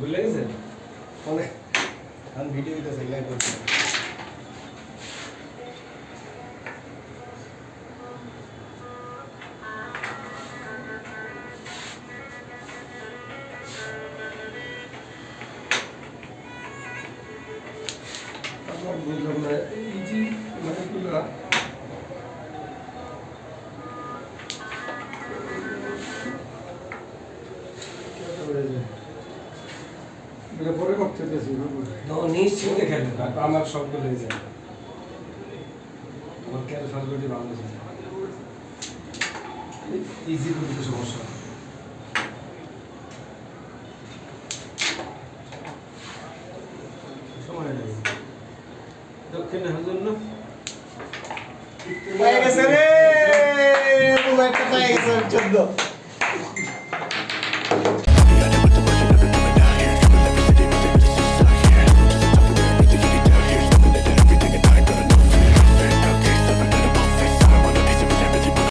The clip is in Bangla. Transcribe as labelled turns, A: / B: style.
A: ভুলে গেছে ফোনে আমি ভিডিও ভিডিও সেগুলাই করছি
B: বুঝলাম না এই যে এটা পরে করতে দিয়েছি
C: তো নিশ্চিন্তে খেলবে আমার সবগুলো হয়ে যাবে আমার ক্যালফালগুলি ভালো ছিল ইজি করতে সমস্যা হয়। সময় নেই। দক্ষিণে হাজুর না
A: পায়ে গেছে রে! মোবাইলটা পায়ে গেছে চোদ্দ।